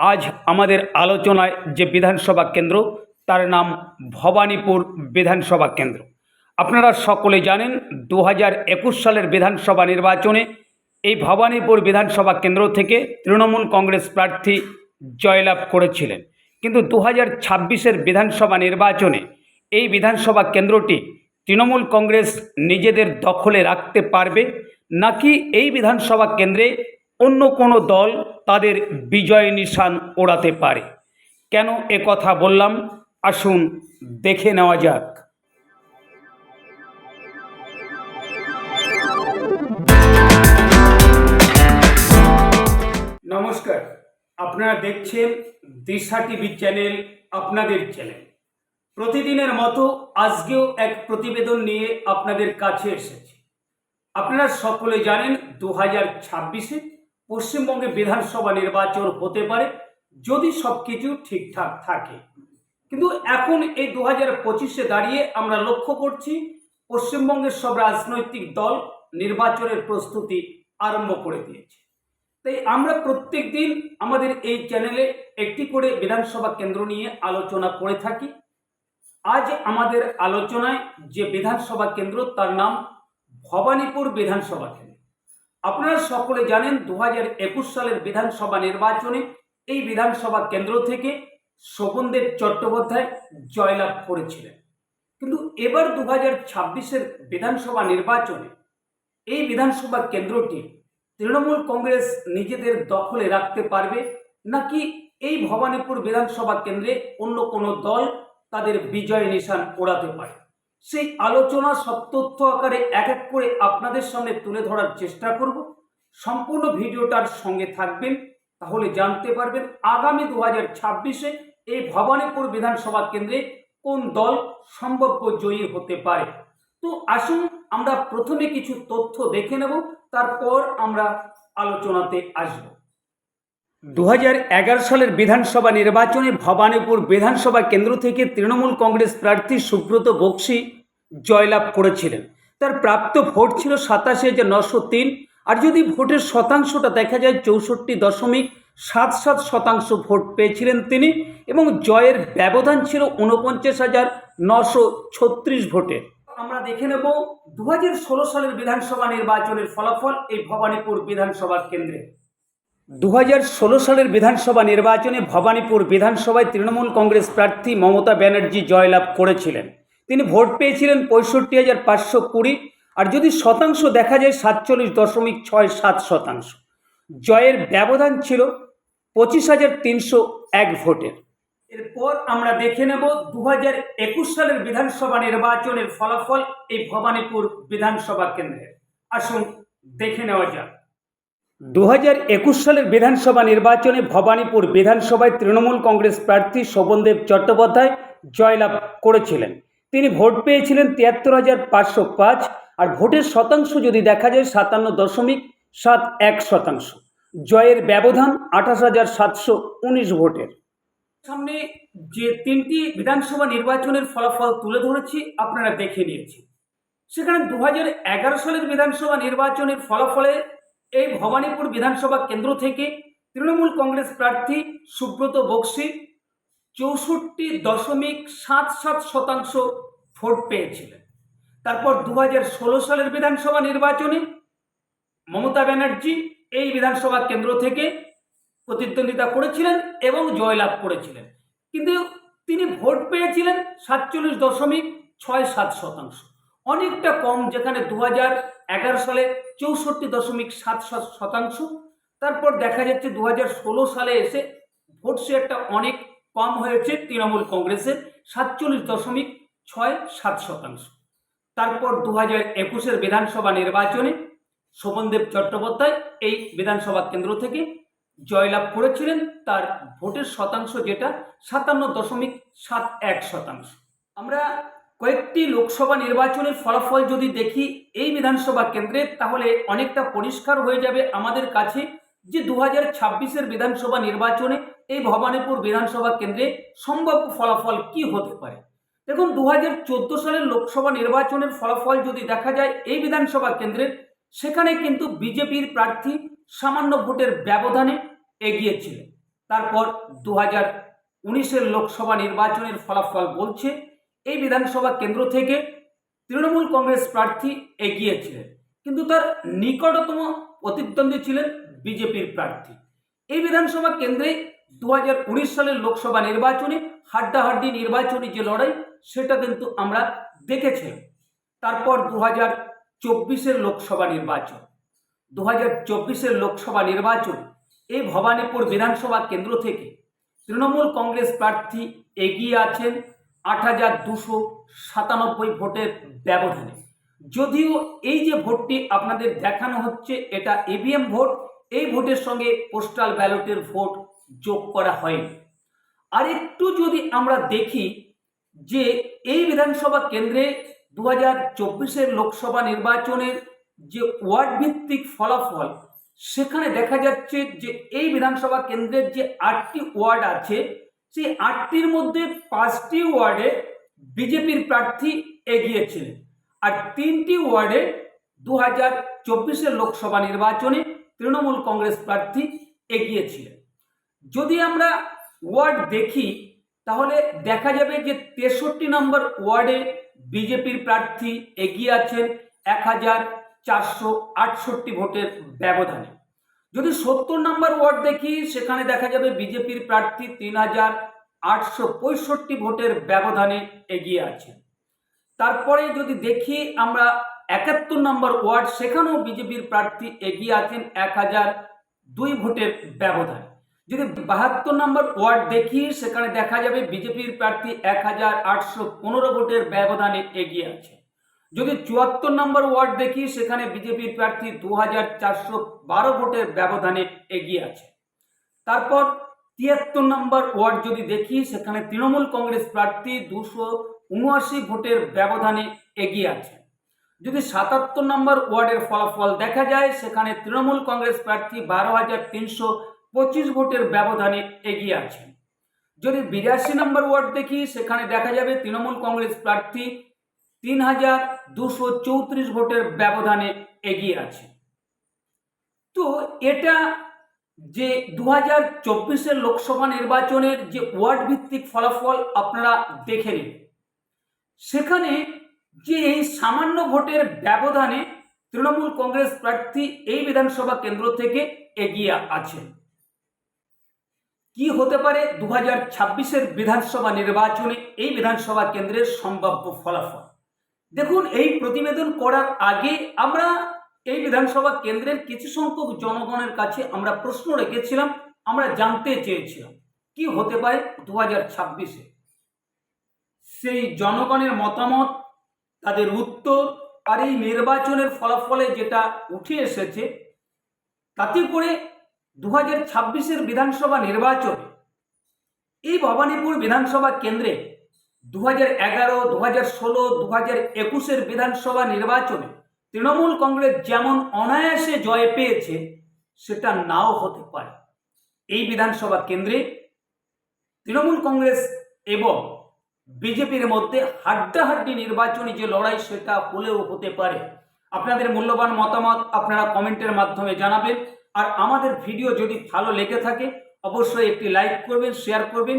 আজ আমাদের আলোচনায় যে বিধানসভা কেন্দ্র, তার নাম ভবানীপুর বিধানসভা কেন্দ্র। আপনারা সকলে জানেন দু হাজার একুশ সালের বিধানসভা নির্বাচনে এই ভবানীপুর বিধানসভা কেন্দ্র থেকে তৃণমূল কংগ্রেস প্রার্থী জয়লাভ করেছিলেন। কিন্তু দু হাজার ছাব্বিশের বিধানসভা নির্বাচনে এই বিধানসভা কেন্দ্রটি তৃণমূল কংগ্রেস নিজেদের দখলে রাখতে পারবে, নাকি এই বিধানসভা কেন্দ্রে অন্য কোনো দল তাদের বিজয় নিশান ওড়াতে পারে। কেন এ কথা বললাম? আসুন দেখে নেওয়া যাক। নমস্কার, আপনারা দেখছেন দিশা টিভি চ্যানেল, আপনাদের চ্যানেল। প্রতিদিনের মতো আজকেও এক প্রতিবেদন নিয়ে আপনাদের কাছে এসেছে। আপনারা সকলে জানেন দু হাজার ছাব্বিশে পশ্চিমবঙ্গে বিধানসভা নির্বাচন হতে পারে, যদি সব কিছু ঠিকঠাক থাকে। কিন্তু এখন এই দু হাজার পঁচিশে দাঁড়িয়ে আমরা লক্ষ্য করছি, পশ্চিমবঙ্গের সব রাজনৈতিক দল নির্বাচনের প্রস্তুতি আরম্ভ করে দিয়েছে। তাই আমরা প্রত্যেক দিন আমাদের এই চ্যানেলে একটি করে বিধানসভা কেন্দ্র নিয়ে আলোচনা করে থাকি। আজ আমাদের আলোচনায় যে বিধানসভা কেন্দ্র, তার নাম ভবানীপুর বিধানসভা কেন্দ্র। আপনারা সকলে জানেন দু একুশ সালের বিধানসভা নির্বাচনে এই বিধানসভা কেন্দ্র থেকে শোভনদেব চট্টোপাধ্যায় জয়লাভ করেছিলেন। কিন্তু এবার দু হাজার ছাব্বিশের বিধানসভা নির্বাচনে এই বিধানসভা কেন্দ্রটি তৃণমূল কংগ্রেস নিজেদের দখলে রাখতে পারবে নাকি এই ভবানীপুর বিধানসভা কেন্দ্রে অন্য কোনো দল তাদের বিজয় নিশান ওড়াতে পারে? সেই আলোচনা তথ্য আকারে এক এক করে আপনাদের সামনে তুলে ধরার চেষ্টা করব। সম্পূর্ণ ভিডিওটার সঙ্গে থাকবেন, তাহলে জানতে পারবেন আগামী দু হাজার ছাব্বিশে এই ভবানীপুর বিধানসভা কেন্দ্রে কোন দল সম্ভাব্য জয়ী হতে পারে। তো আসুন আমরা প্রথমে কিছু তথ্য দেখে নেব, তারপর আমরা আলোচনাতে আসব। দু হাজার এগারো সালের বিধানসভা নির্বাচনে ভবানীপুর বিধানসভা কেন্দ্র থেকে তৃণমূল কংগ্রেস প্রার্থী সুব্রত বক্সি জয়লাভ করেছিলেন। তার প্রাপ্ত ভোট ছিল সাতাশি হাজার নশো তিন, আর যদি ভোটের শতাংশটা দেখা যায় চৌষট্টি দশমিক সাত সাত শতাংশ ভোট পেয়েছিলেন তিনি, এবং জয়ের ব্যবধান ছিল উনপঞ্চাশ হাজার নশো ছত্রিশ ভোটে। আমরা দেখে নেব দু সালের বিধানসভা নির্বাচনের ফলাফল এই ভবানীপুর বিধানসভা কেন্দ্রে। দু ষোলো সালের বিধানসভা নির্বাচনে ভবানীপুর বিধানসভায় তৃণমূল কংগ্রেস প্রার্থী মমতা ব্যানার্জি জয়লাভ করেছিলেন। তিনি ভোট পেয়েছিলেন পঁয়ষট্টি হাজার পাঁচশো কুড়ি আর যদি শতাংশ দেখা যায় সাতচল্লিশ দশমিক ছয় সাত শতাংশ। জয়ের ব্যবধান ছিল পঁচিশ হাজার তিনশো এক ভোটের। এরপর আমরা দেখে নেব দু হাজার একুশ সালের বিধানসভা নির্বাচনের ফলাফল এই ভবানীপুর বিধানসভা কেন্দ্রের আসুন দেখে নেওয়া যাক। দু হাজার একুশ সালের বিধানসভা নির্বাচনে ভবানীপুর বিধানসভায় তৃণমূল কংগ্রেস প্রার্থী শোভনদেব চট্টোপাধ্যায় জয়লাভ করেছিলেন। তিনি ভোট পেয়েছিলেন তিয়াত্তর হাজার পাঁচশো পাঁচ আর ভোটের শতাংশ যদি দেখা যায় সাতান্ন দশমিক সাত এক শতাংশ। জয়ের ব্যবধান আঠাশ হাজার সাতশো উনিশ ভোটের। সামনে যে তিনটি বিধানসভা নির্বাচনের ফলাফল তুলে ধরেছি, আপনারা দেখে নিয়েছি সেখানে দু সালের বিধানসভা নির্বাচনের ফলাফলে এই ভবানীপুর বিধানসভা কেন্দ্র থেকে তৃণমূল কংগ্রেস প্রার্থী সুব্রত বক্সি চৌষট্টি দশমিক সাত সাত শতাংশ ভোট পেয়েছিলেন। তারপর দু সালের বিধানসভা নির্বাচনে মমতা ব্যানার্জি এই বিধানসভা কেন্দ্র থেকে প্রতিদ্বন্দ্বিতা করেছিলেন এবং জয়লাভ করেছিলেন। কিন্তু তিনি ভোট পেয়েছিলেন সাতচল্লিশ দশমিক ছয় সাত শতাংশ। অনেকটা কম যেখানে দু হাজার এগারো সালে চৌষট্টি দশমিক সাত শতাংশ। তারপর দেখা যাচ্ছে দু হাজার ষোলো সালে এসে ভোট শেয়ারটা অনেক কম হয়েছে তৃণমূল কংগ্রেসের, সাতচল্লিশ দশমিক ছয় সাত শতাংশ। তারপর দু হাজার একুশের বিধানসভা নির্বাচনে শোভনদেব চট্টোপাধ্যায় এই বিধানসভা কেন্দ্র থেকে জয়লাভ করেছিলেন। তার ভোটের শতাংশ যেটা সাতান্ন দশমিক সাত এক শতাংশ। আমরা কয়েকটি লোকসভা নির্বাচনের ফলাফল যদি দেখি এই বিধানসভা কেন্দ্রে, তাহলে অনেকটা পরিষ্কার হয়ে যাবে আমাদের কাছে যে দু হাজার ছাব্বিশের বিধানসভা নির্বাচনে এই ভবানীপুর বিধানসভা কেন্দ্রে সম্ভাব্য ফলাফল কি হতে পারে? দেখুন দু হাজার চোদ্দ সালের লোকসভা নির্বাচনের ফলাফল যদি দেখা যায় এই বিধানসভা কেন্দ্রের সেখানে কিন্তু বিজেপির প্রার্থী সামান্য ভোটের ব্যবধানে এগিয়েছিলেন তারপর দু হাজার উনিশের লোকসভা নির্বাচনের ফলাফল বলছে এই বিধানসভা কেন্দ্র থেকে তৃণমূল কংগ্রেস প্রার্থী এগিয়েছিলেন কিন্তু তার নিকটতম প্রতিদ্বন্দ্বী ছিলেন বিজেপির প্রার্থী। এই বিধানসভা কেন্দ্রে দু হাজার উনিশ সালের লোকসভা নির্বাচনে হাড্ডাহাড্ডি নির্বাচনী যে লড়াই, সেটা কিন্তু আমরা দেখেছি তারপর দু হাজার চব্বিশের লোকসভা নির্বাচন। দু হাজার চব্বিশের লোকসভা নির্বাচন এই ভবানীপুর বিধানসভা কেন্দ্র থেকে তৃণমূল কংগ্রেস প্রার্থী এগিয়ে আছেন আট হাজার দুশো সাতানব্বই ভোটের ব্যবধানে। যদিও এই যে ভোটটি আপনাদের দেখানো হচ্ছে, এটা ইভিএম ভোট, এই ভোটের সঙ্গে পোস্টাল ব্যালটের ভোট যোগ করা হয়নি। আর একটু যদি আমরা দেখি যে এই বিধানসভা কেন্দ্রে দু হাজার চব্বিশের লোকসভা নির্বাচনের যে ওয়ার্ড ভিত্তিক ফলাফল, সেখানে দেখা যাচ্ছে যে এই বিধানসভা কেন্দ্রের যে আটটি ওয়ার্ড আছে সেই আটটির মধ্যে পাঁচটি ওয়ার্ডে বিজেপির প্রার্থী এগিয়েছিলেন। আর তিনটি ওয়ার্ডে দু হাজার চব্বিশের লোকসভা নির্বাচনে তৃণমূল কংগ্রেস প্রার্থী এগিয়েছিলেন। যদি আমরা ওয়ার্ড দেখি, তাহলে দেখা যাবে যে তেষট্টি নম্বর ওয়ার্ডে বিজেপির প্রার্থী এগিয়ে আছেন এক হাজার চারশো আটষট্টি ভোটের ব্যবধানে। যদি সত্তর নম্বর ওয়ার্ড দেখি, সেখানে দেখা যাবে বিজেপির প্রার্থী তিন হাজার আটশো পঁয়ষট্টি ভোটের ব্যবধানে এগিয়ে আছেন তারপরে যদি দেখি আমরা একাত্তর নম্বর ওয়ার্ড, সেখানেও বিজেপির প্রার্থী এগিয়ে আছেন এক হাজার দুই ভোটের ব্যবধানে। যদি বাহাত্তর নম্বর ওয়ার্ড দেখি, সেখানে দেখা যাবে বিজেপির প্রার্থী এক হাজার আটশো পনেরো ভোটের ব্যবধানে এগিয়ে আছে। যদি চুয়াত্তর নম্বর ওয়ার্ড দেখি, সেখানে বিজেপির প্রার্থী দু হাজার চারশো বারো ভোটের ব্যবধানে এগিয়ে আছে। তারপর তিয়াত্তর নম্বর ওয়ার্ড যদি দেখি, সেখানে তৃণমূল কংগ্রেস প্রার্থী দুশো উনআশি ভোটের ব্যবধানে এগিয়ে আছে। যদি সাতাত্তর নম্বর ওয়ার্ডের ফলাফল দেখা যায়, সেখানে তৃণমূল কংগ্রেস প্রার্থী বারো হাজার তিনশো পঁচিশ ভোটের ব্যবধানে এগিয়ে আছে। যদি বিরাশি নম্বর ওয়ার্ড দেখি, সেখানে দেখা যাবে তৃণমূল কংগ্রেস প্রার্থী তিন হাজার দুশো চৌত্রিশ ভোটের ব্যবধানে এগিয়ে আছে। তো এটা যে দু হাজার চব্বিশের লোকসভা নির্বাচনের যে ওয়ার্ড ভিত্তিক ফলাফল আপনারা দেখে নিন, সেখানে যে এই সামান্য ভোটের ব্যবধানে তৃণমূল কংগ্রেস প্রার্থী এই বিধানসভা কেন্দ্র থেকে এগিয়ে আছেন কি হতে পারে দু হাজার ছাব্বিশের বিধানসভা নির্বাচনে এই বিধানসভা কেন্দ্রের সম্ভাব্য ফলাফল? দেখুন, এই প্রতিবেদন করার আগে আমরা এই বিধানসভা কেন্দ্রের কিছু সংখ্যক জনগণের কাছে আমরা প্রশ্ন রেখেছিলাম, আমরা জানতে চেয়েছিলাম। কি হতে পারে দু হাজার ছাব্বিশে? সেই জনগণের মতামত, তাদের উত্তর আর এই নির্বাচনের ফলাফলে যেটা উঠে এসেছে, তাতে করে দু হাজার ছাব্বিশের বিধানসভা নির্বাচন এই ভবানীপুর বিধানসভা কেন্দ্রে দু হাজার এগারো দু হাজার ষোলো দু হাজার একুশের বিধানসভা নির্বাচনে তৃণমূল কংগ্রেস যেমন অনায়াসে জয় পেয়েছে, সেটা নাও হতে পারে। এই বিধানসভা কেন্দ্রে তৃণমূল কংগ্রেস এবং বিজেপির মধ্যে হাড্ডাহাড্ডি নির্বাচনী যে লড়াই, সেটা হলেও হতে পারে। আপনাদের মূল্যবান মতামত আপনারা কমেন্টের মাধ্যমে জানাবেন। আর আমাদের ভিডিও যদি ভালো লেগে থাকে, অবশ্যই একটি লাইক করবেন, শেয়ার করবেন।